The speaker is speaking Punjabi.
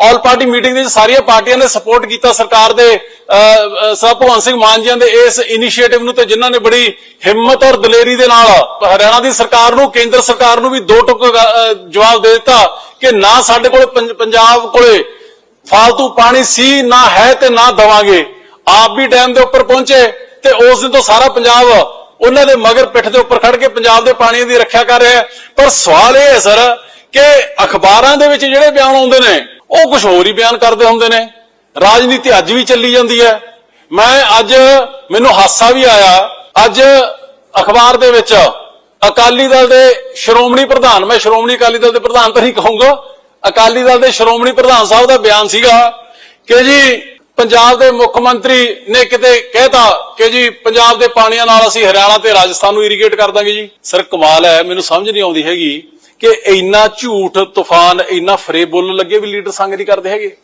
ਆਲ ਪਾਰਟੀ ਮੀਟਿੰਗ ਦੇ ਵਿੱਚ ਸਾਰੀਆਂ ਪਾਰਟੀਆਂ ਨੇ ਸਪੋਰਟ ਕੀਤਾ ਸਰਕਾਰ ਦੇ ਸਰ ਭਗਵੰਤ ਸਿੰਘ ਮਾਨ ਜੀਆਂ ਦੇ ਇਸ ਇਨੀਸ਼ੀਏਟਿਵ ਨੂੰ ਤੇ ਜਿਨ੍ਹਾਂ ਨੇ ਬੜੀ ਹਿੰਮਤ ਔਰ ਦਲੇਰੀ ਦੇ ਨਾਲ ਹਰਿਆਣਾ ਦੀ ਸਰਕਾਰ ਨੂੰ, ਕੇਂਦਰ ਸਰਕਾਰ ਨੂੰ ਵੀ ਦੋ ਟੁਕ ਜਵਾਬ ਦੇ ਦਿੱਤਾ ਕਿ ਨਾ ਸਾਡੇ ਕੋਲ ਪੰਜਾਬ ਕੋਲੇ ਫਾਲਤੂ ਪਾਣੀ ਸੀ, ਨਾ ਹੈ ਤੇ ਨਾ ਦਵਾਂਗੇ। ਆਪ ਵੀ ਡੈਮ ਦੇ ਉੱਪਰ ਪਹੁੰਚੇ ਤੇ ਉਸ ਦਿਨ ਤੋਂ ਸਾਰਾ ਪੰਜਾਬ ਉਹਨਾਂ ਦੇ ਮਗਰ ਪਿੱਠ ਦੇ ਉੱਪਰ ਖੜ ਕੇ ਪੰਜਾਬ ਦੇ ਪਾਣੀ ਦੀ ਰੱਖਿਆ ਕਰ ਰਿਹਾ ਪਰ ਸਵਾਲ ਇਹ ਹੈ, ਸਰ, ਕਿ ਅਖਬਾਰਾਂ ਦੇ ਵਿੱਚ ਜਿਹੜੇ ਬਿਆਨ ਆਉਂਦੇ ਨੇ ਉਹ ਕੁਝ ਹੋਰ ਹੀ ਬਿਆਨ ਕਰਦੇ ਹੁੰਦੇ ਨੇ। ਰਾਜਨੀਤੀ ਅੱਜ ਵੀ ਚੱਲੀ ਜਾਂਦੀ ਹੈ। ਮੈਂ ਅੱਜ, ਮੈਨੂੰ ਹਾਸਾ ਵੀ ਆਇਆ। ਅੱਜ ਅਖਬਾਰ ਦੇ ਵਿੱਚ ਅਕਾਲੀ ਦਲ ਦੇ ਸ਼੍ਰੋਮਣੀ ਪ੍ਰਧਾਨ, ਮੈਂ ਸ਼੍ਰੋਮਣੀ ਅਕਾਲੀ ਦਲ ਦੇ ਪ੍ਰਧਾਨ ਤਾਂ ਨਹੀਂ ਕਹੂੰਗਾ। ਅਕਾਲੀ ਦਲ ਦੇ ਸ਼੍ਰੋਮਣੀ ਪ੍ਰਧਾਨ ਸਾਹਿਬ ਦਾ ਬਿਆਨ ਸੀਗਾ ਕਿ ਜੀ, ਪੰਜਾਬ ਦੇ ਮੁੱਖ ਮੰਤਰੀ ਨੇ ਕਿਤੇ ਕਹਿਤਾ ਕਿ ਜੀ, ਪੰਜਾਬ ਦੇ ਪਾਣੀਆਂ ਨਾਲ ਅਸੀਂ ਹਰਿਆਣਾ ਤੇ ਰਾਜਸਥਾਨ ਨੂੰ ਇਰੀਗੇਟ ਕਰ ਦਾਂਗੇ ਜੀ। ਸਰ, ਕਮਾਲ ਹੈ, ਮੈਨੂੰ ਸਮਝ ਨਹੀਂ ਆਉਂਦੀ ਹੈਗੀ। ਕਿ ਇੰਨਾ ਝੂਠ ਤੂਫਾਨ ਇੰਨਾ ਫਰੇਬ ਬੋਲਣ ਲੱਗੇ ਵੀ ਲੀਡਰ ਸੰਗ ਨਹੀਂ ਕਰਦੇ ਹੈਗੇ।